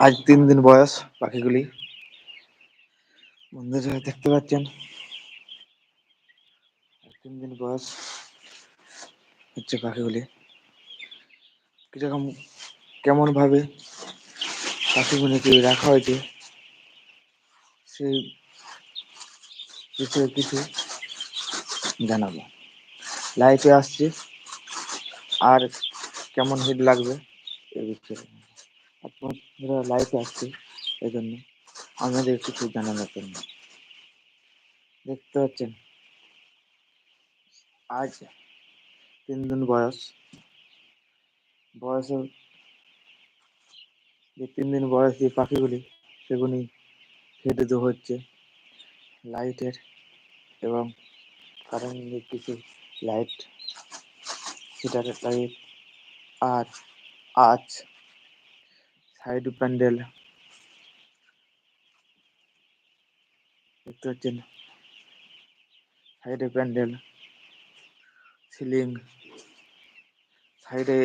আজ তিন দিন বয়স পাখিগুলি বন্ধুরা দেখতে পাচ্ছেন। তিন দিন বয়স হচ্ছে পাখিগুলি কীরকম কেমন ভাবে পাখিগুলিকে রাখা হয়েছে, সেই বিষয়ে কিছু জানাব। লাইটে আসছে, আর কেমন হিট লাগবে এই বিষয়ে। আপনারা লাইটে আসছে এই জন্য আমাদের কিছু জানানোর জন্য দেখতে পাচ্ছেন? আজ তিন দিন বয়স। বয়সের যে তিন দিন বয়স যে পাখিগুলি, সেগুলি খেতে দেওয়া হচ্ছে লাইটের এবং কারেন্টের কিছু লাইট হিটারের লাইট আর আজ সাইড প্যান্ডেল। দেখতে পাচ্ছেন? সাইডে প্যান্ডেল সিলিং। সাইডে